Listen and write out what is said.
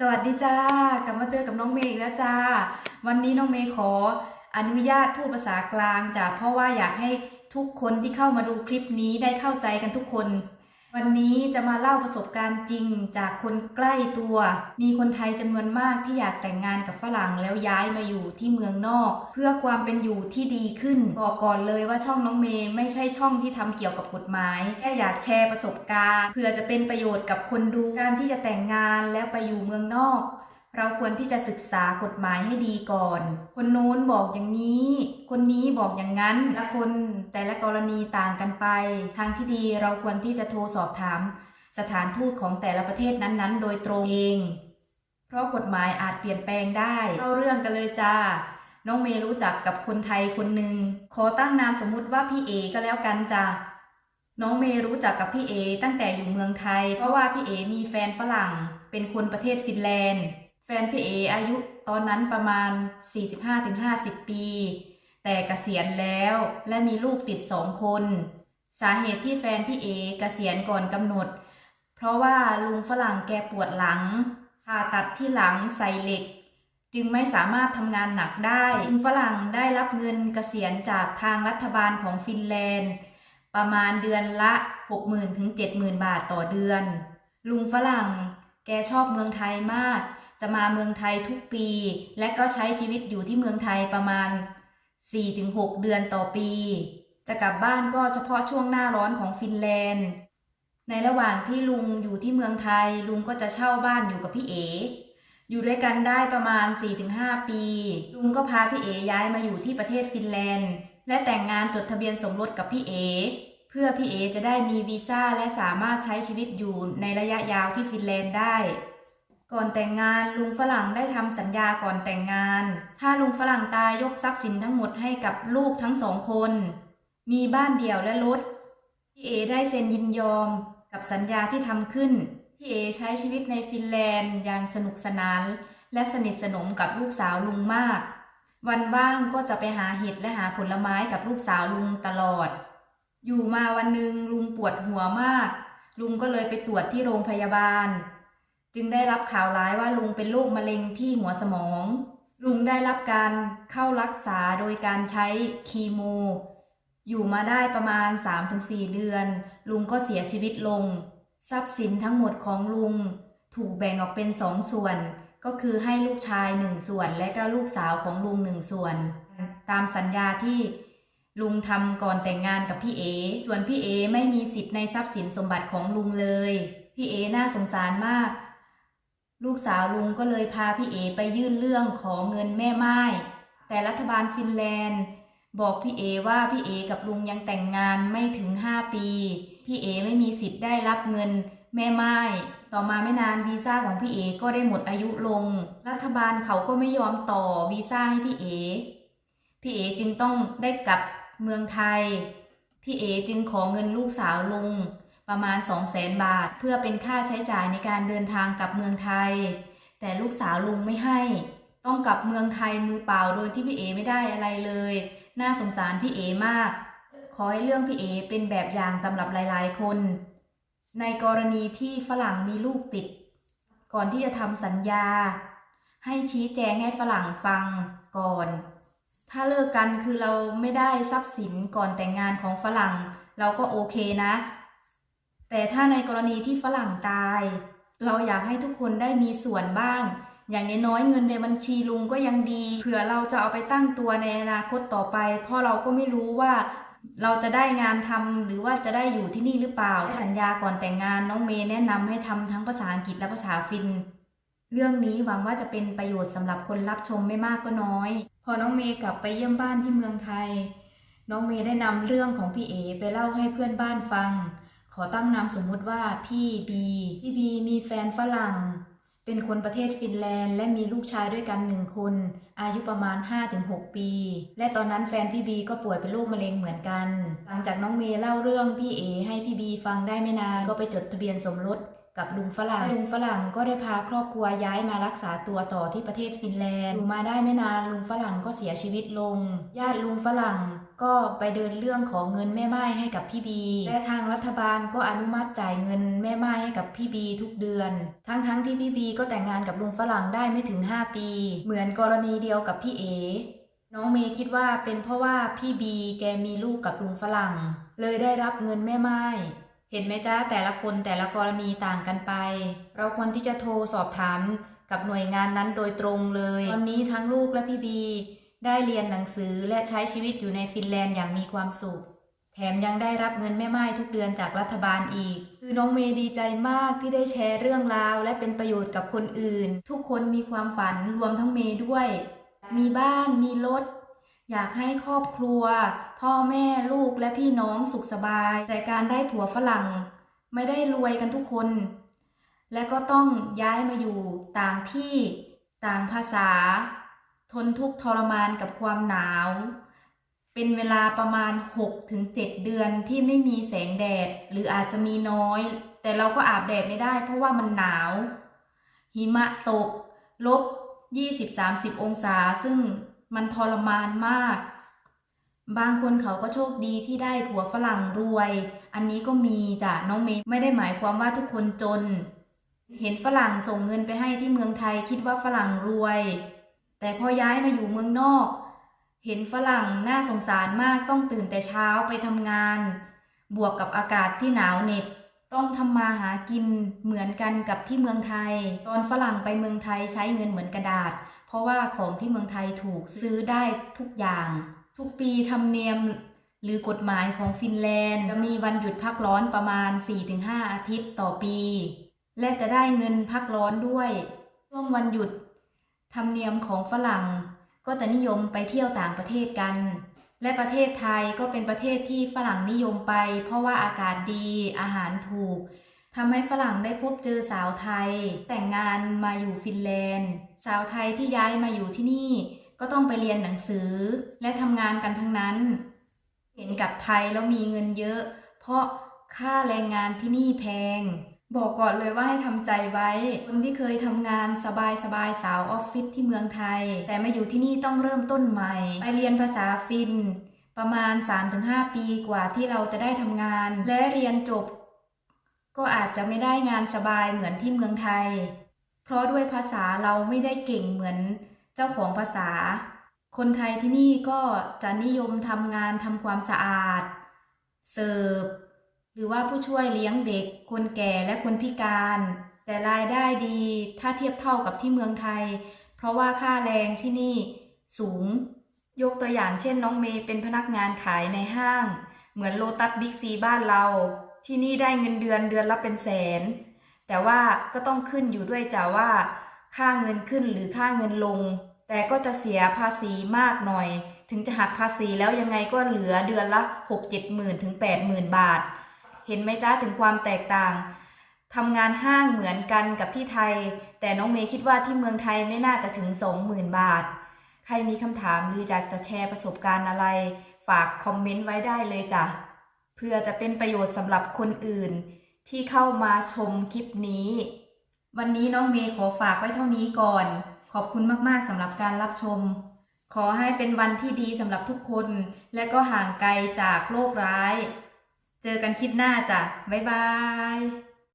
สวัสดีจ้ากลับมาเจอกับน้องเมย์อีกแล้วจ้า วันนี้น้องเมย์ขออนุญาตพูดภาษากลางจ้ะเพราะว่าอยากให้ทุกคนที่เข้ามาดูคลิปนี้ได้เข้าใจกันทุกคน วันนี้จะมาเล่าประสบการณ์จริงจากคนใกล้ตัว มีคนไทยจำนวนมากที่อยากแต่งงานกับฝรั่งแล้วย้ายมาอยู่ที่เมืองนอก เพื่อความเป็นอยู่ที่ดีขึ้นบอกก่อนเลยว่าช่องน้องเมย์ไม่ใช่ช่องที่ทำเกี่ยวกับกฎหมายแค่อยากแชร์ประสบการณ์เพื่อจะเป็นประโยชน์กับคนดูการที่จะแต่งงานแล้วไปอยู่เมืองนอก เราควรที่จะศึกษากฎหมายให้ดีก่อน คนโน้นบอกอย่างนี้ คนนี้บอกอย่างนั้นและคนแต่ละกรณีต่างกันไป ทางที่ดีเราควรที่จะโทรสอบถาม สถานทูตของแต่ละประเทศนั้นๆ โดยตรงเอง เพราะกฎหมายอาจเปลี่ยนแปลงได้เข้าเรื่องกันเลยจ้า น้องเมย์รู้จักกับคนไทยคนหนึ่ง ขอตั้งนามสมมุติว่าพี่เอก็แล้วกันจ้าน้องเมย์รู้จักกับพี่เอตั้งแต่อยู่เมืองไทย เพราะว่าพี่เอมีแฟนฝรั่ง เป็นคนประเทศฟินแลนด์ แฟนพี่เออายุตอนนั้นประมาณ 45-50 ปี แต่เกษียณแล้วและมีลูกติดสองคน สาเหตุที่แฟนพี่เอเกษียณก่อนกำหนด เพราะว่าลุงฝรั่งแกปวดหลังผ่าตัดที่หลังใส่เหล็ก จึงไม่สามารถทำงานหนักได้ลุงฝรั่งได้รับเงินเกษียณจากทางรัฐบาลของฟินแลนด์ ประมาณเดือนละ 60,000ถึง70,000 บาทต่อเดือน ลุงฝรั่งแกชอบเมืองไทยมาก จะมาเมืองไทยทุกปี และก็ใช้ชีวิตอยู่ที่เมืองไทยประมาณ 4-6 เดือนต่อปี จะกลับบ้านก็เฉพาะช่วงหน้าร้อนของฟินแลนด์ ในระหว่างที่ลุงอยู่ที่เมืองไทย ลุงก็จะเช่าบ้านอยู่กับพี่เออยู่ด้วยกันได้ประมาณ 4-5 ปี ลุงก็พาพี่เอย้ายมาอยู่ที่ประเทศฟินแลนด์ และแต่งงานจดทะเบียนสมรสกับพี่เอเพื่อพี่เอจะได้มีวีซ่าและสามารถใช้ชีวิตอยู่ในระยะยาวที่ฟินแลนด์ได้ ก่อนแต่งงานลุงฝรั่งได้ทำสัญญาก่อนแต่งงาน ถ้าลุงฝรั่งตายยกทรัพย์สินทั้งหมดให้กับลูกทั้งสองคน มีบ้านเดี่ยวและรถพี่เอได้เซ็นยินยอมกับสัญญาที่ทำขึ้นพี่เอใช้ชีวิตในฟินแลนด์อย่างสนุกสนาน และสนิทสนมกับลูกสาวลุงมาก วันว่างก็จะไปหาเห็ดและหาผลไม้กับลูกสาวลุงตลอด อยู่มาวันหนึ่งลุงปวดหัวมาก ลุงก็เลยไปตรวจที่โรงพยาบาล จึงได้รับข่าวร้ายว่าลุงเป็นโรคมะเร็งที่หัวสมอง ลุงได้รับการเข้ารักษาโดยการใช้คีโม อยู่มาได้ประมาณ 3-4 เดือน ลุงก็เสียชีวิตลง ทรัพย์สินทั้งหมดของลุง ถูกแบ่งออกเป็นสองส่วน ก็คือให้ลูกชายหนึ่งส่วน และก็ลูกสาวของลุงหนึ่งส่วน ตามสัญญาที่ลุงทำก่อนแต่งงานกับพี่เอ ส่วนพี่เอไม่มีสิทธิ์ในทรัพย์สินสมบัติของลุงเลย พี่เอน่าสงสารมาก ลูกสาวลุงก็เลยพาพี่เอไปยื่นเรื่องขอเงินแม่ไม้แต่รัฐบาลฟินแลนด์ บอกพี่เอว่าพี่เอกับลุงยังแต่งงานไม่ถึง 5 ปี พี่เอไม่มีสิทธิ์ได้รับเงินแม่ไม้ต่อมาไม่นานวีซ่าของพี่เอก็ได้หมดอายุลง รัฐบาลเขาก็ไม่ยอมต่อวีซ่าให้พี่เอพี่เอจึงต้องได้กลับเมืองไทย พี่เอจึงขอเงินลูกสาวลุง ประมาณ 2 0 0แสนบาท เพื่อเป็นค่าใช้จ่ายในการเดินทางกลับเมืองไทย แต่ลูกสาวลุงไม่ให้ ต้องกลับเมืองไทยมือเปล่าโดยที่พี่เอไม่ได้อะไรเลย น่าสงสารพี่เอมาก ขอให้เรื่องพี่เอเป็นแบบอย่างสำหรับหลาย ๆ คน ในกรณีที่ฝรั่งมีลูกติด ก่อนที่จะทำสัญญา ให้ชี้แจงให้ฝรั่งฟังก่อน ถ้าเลิกกันคือเราไม่ได้ทรัพย์สินก่อนแต่งงานของฝรั่ง เราก็โอเคนะ แต่ถ้าในกรณีที่ฝรั่งตาย เราอยากให้ทุกคนได้มีส่วนบ้าง อย่างน้อยเงินในบัญชีลุงก็ยังดี เผื่อเราจะเอาไปตั้งตัวในอนาคตต่อไป เพราะเราก็ไม่รู้ว่าเราจะได้งานทำหรือว่าจะได้อยู่ที่นี่หรือเปล่า สัญญาก่อนแต่งงานน้องเมย์แนะนำให้ทำทั้งภาษาอังกฤษและภาษาฟิน เรื่องนี้หวังว่าจะเป็นประโยชน์สำหรับคนรับชมไม่มากก็น้อย พอน้องเมย์กลับไปเยี่ยมบ้านที่เมืองไทย น้องเมย์ได้นำเรื่องของพี่เอไปเล่าให้เพื่อนบ้านฟัง ขอตั้งนามสมมุติว่าพี่บีพี่บีมีแฟนฝรั่ง เป็นคนประเทศฟินแลนด์ และมีลูกชายด้วยกันหนึ่งคน อายุประมาณ 5-6 ปี และตอนนั้นแฟนพี่บีก็ป่วยเป็นโรคมะเร็งเหมือนกัน หลังจากน้องเมย์เล่าเรื่องพี่เอให้พี่บีฟังได้ไม่นานก็ไปจดทะเบียนสมรสกับลุงฝรั่ง ลุงฝรั่งก็ได้พาครอบครัวย้ายมารักษาตัวต่อที่ประเทศฟินแลนด์ อยู่มาได้ไม่นานลุงฝรั่งก็เสียชีวิตลง ญาติลุงฝรั่ง ก็ไปเดินเรื่องขอเงินแม่ไม้ให้กับพี่บี และทางรัฐบาลก็อนุมัติจ่ายเงินแม่ไม้ให้กับพี่บีทุกเดือน ทั้งๆที่พี่บีก็แต่งงานกับลุงฝรั่งได้ไม่ถึง 5 ปี เหมือนกรณีเดียวกับพี่เอน้องเมย์คิดว่าเป็นเพราะว่าพี่บีแกมีลูกกับลุงฝรั่ง เลยได้รับเงินแม่ไม้เห็นไหมจ้าแต่ละคนแต่ละกรณีต่างกันไป เราควรที่จะโทรสอบถามกับหน่วยงานนั้นโดยตรงเลย ตอนนี้ทั้งลูกและพี่บี ได้เรียนหนังสือและใช้ชีวิตอยู่ในฟินแลนด์อย่างมีความสุข แถมยังได้รับเงินแม่ไม้ทุกเดือนจากรัฐบาลอีก คือน้องเมย์ดีใจมากที่ได้แชร์เรื่องราว และเป็นประโยชน์กับคนอื่น ทุกคนมีความฝันรวมทั้งเมย์ด้วย มีบ้านมีรถอยากให้ครอบครัว พ่อแม่ลูกและพี่น้องสุขสบาย แต่การได้ผัวฝรั่ง ไม่ได้รวยกันทุกคน และก็ต้องย้ายมาอยู่ต่างที่ต่างภาษา ทนทุกข์ทรมานกับความหนาว เป็นเวลาประมาณ 6-7 เดือนที่ไม่มีแสงแดดหรืออาจจะมีน้อย แต่เราก็อาบแดดไม่ได้เพราะว่ามันหนาว หิมะตก ลบ 20-30 องศา ซึ่งมันทรมานมาก บางคนเขาก็โชคดีที่ได้ผัวฝรั่งรวย อันนี้ก็มีจ้ะน้องเมย์ไม่ได้หมายความว่าทุกคนจน เห็นฝรั่งส่งเงินไปให้ที่เมืองไทยคิดว่าฝรั่งรวย แต่พอย้ายมาอยู่เมืองนอก เห็นฝรั่งน่าสงสารมากต้องตื่นแต่เช้าไปทำงาน บวกกับอากาศที่หนาวเหน็บ ต้องทำมาหากินเหมือนกันกับที่เมืองไทย ตอนฝรั่งไปเมืองไทยใช้เงินเหมือนกระดาษ เพราะว่าของที่เมืองไทยถูกซื้อได้ทุกอย่าง ทุกปีธรรมเนียมหรือกฎหมายของฟินแลนด์ จะมีวันหยุดพักร้อนประมาณ 4-5 อาทิตย์ต่อปี และจะได้เงินพักร้อนด้วย ช่วงวันหยุด ธรรมเนียมของฝรั่ง ก็จะนิยมไปเที่ยวต่างประเทศกัน และประเทศไทยก็เป็นประเทศที่ฝรั่งนิยมไป เพราะว่าอากาศดี อาหารถูกทำให้ฝรั่งได้พบเจอสาวไทย แต่งงานมาอยู่ฟินแลนด์ สาวไทยที่ย้ายมาอยู่ที่นี่ ก็ต้องไปเรียนหนังสือ และทำงานกันทั้งนั้น เห็นกับไทยแล้วมีเงินเยอะ เพราะค่าแรงงานที่นี่แพง บอกก่อนเลยว่าให้ทำใจไว้ คนที่เคยทำงานสบายสบายสาวออฟฟิศที่เมืองไทย แต่มาอยู่ที่นี่ต้องเริ่มต้นใหม่ ไปเรียนภาษาฟิน ประมาณ 3-5 ปีกว่าที่เราจะได้ทำงาน และเรียนจบ ก็อาจจะไม่ได้งานสบายเหมือนที่เมืองไทย เพราะด้วยภาษาเราไม่ได้เก่งเหมือนเจ้าของภาษา คนไทยที่นี่ก็จะนิยมทำงานทำความสะอาด เสิร์ฟ หรือว่าผู้ช่วยเลี้ยงเด็ก คนแก่และคนพิการ แต่รายได้ดีถ้าเทียบเท่ากับที่เมืองไทย เพราะว่าค่าแรงที่นี่สูง ยกตัวอย่างเช่นน้องเมย์เป็นพนักงานขายในห้าง เหมือนโลตัสบิ๊กซีบ้านเรา ที่นี่ได้เงินเดือนเดือนละเป็นแสน แต่ว่าก็ต้องขึ้นอยู่ด้วยจ้าว่า ค่าเงินขึ้นหรือค่าเงินลง แต่ก็จะเสียภาษีมากหน่อย ถึงจะหักภาษีแล้วยังไงก็เหลือเดือนละ 6 7หมื่นถึง8หมื่นบาท เห็นไหมจ้าถึงความแตกต่างทำงานห้างเหมือนกันกับที่ไทย แต่น้องเมย์คิดว่าที่เมืองไทยไม่น่าจะถึง 20,000 บาท ใครมีคำถามหรืออยากจะแชร์ประสบการณ์อะไร ฝากคอมเมนต์ไว้ได้เลยจ้ะ เพื่อจะเป็นประโยชน์สำหรับคนอื่น ที่เข้ามาชมคลิปนี้ วันนี้น้องเมย์ขอฝากไว้เท่านี้ก่อน ขอบคุณมากๆสำหรับการรับชม ขอให้เป็นวันที่ดีสำหรับทุกคน และก็ห่างไกลจากโรคร้าย เจอกันคลิปหน้าจ้ะบ๊ายบาย